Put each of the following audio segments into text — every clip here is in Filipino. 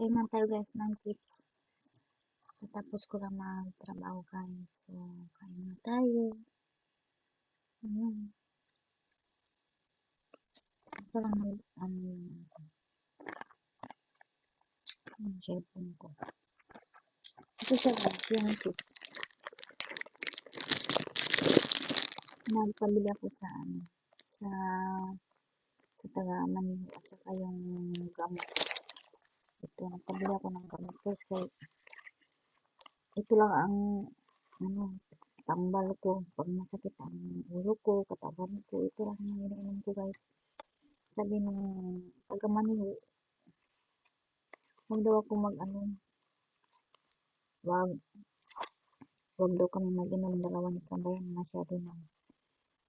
Tayo guys ng chips. Tapos ko lang magtrabaho guys. So, kain na tayo. Ayun. Ito lang mag, ano yung, yung cellphone ko. Ito siya guys, yung chips. Nagpabili ako sa, ano, sa, sa taga Manila at saka yung gamot. Ito, nagpabili ako ng gamot kasi ito lang ang, ano, tambal ko. Pag masakit ang ulo ko, katawan ko, ito lang ang iniinom ko guys. Sabi nung taga Manila, huwag daw ako mag, ano, wag, wag daw kami mag-inom dalawa ni Kambayan masyado ng,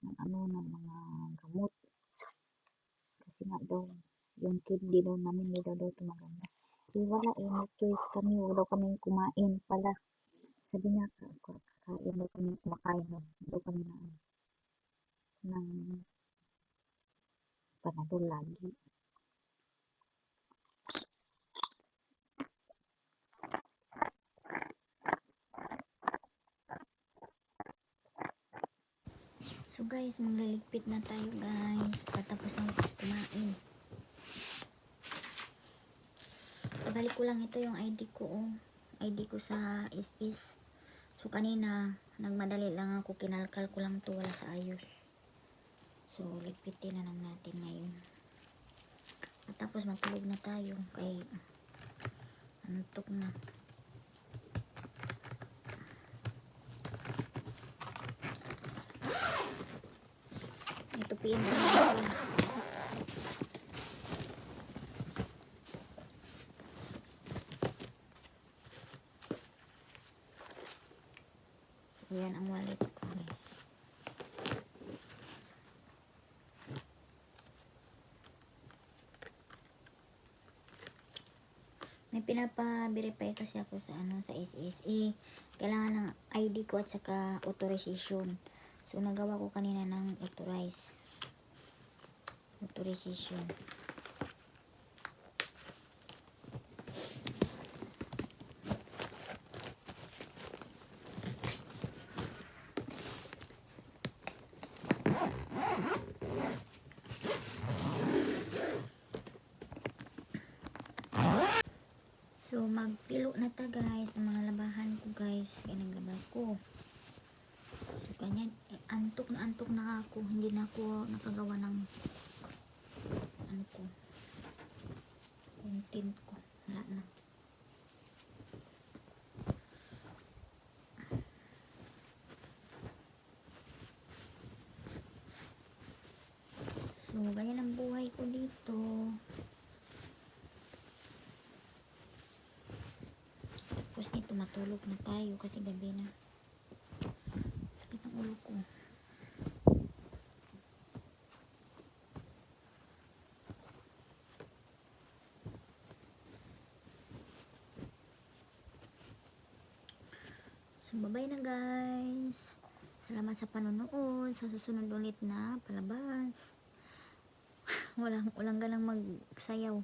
ng ano, ng mga gamot. Kasi nga daw, yung kidney daw namin, hindi daw daw tumaganda. Eh, wala eh, no choice kami, wala kami kumain pala. Sabi niya, ka- ka- kakain daw kami, kumakain daw kami na, ng panadol lagi. So guys, magliligpit na tayo guys. Patapos na kumain. Pabalik ko lang ito yung ID ko. Oh. ID ko sa is-is. So kanina, nagmadali lang ako. Kinalkal ko lang to wala sa ayos. So, ligpitin na lang natin ngayon. At tapos matulog na tayo. Kay, antok na. Ito piin natin. So, yan ang wallet ko guys. May pinapa-verify kasi ako sa ano sa SSA. Kailangan ng ID ko at saka authorization. So nagawa ko kanina ng authorize. Authorization. So, magpilo na ta guys ng mga labahan ko guys. Kaya naglaba ko. So, kanya, eh, antok na antok na ako. Hindi na ako nakagawa ng ano ko. Content ko. Wala na. So, ganyan ang buhay ko dito. Tapos nito matulog na tayo kasi gabi na. Sakit ng ulo ko. So, bye na guys. Salamat sa panonood. Sa susunod ulit na palabas. walang, walang ganang magsayaw.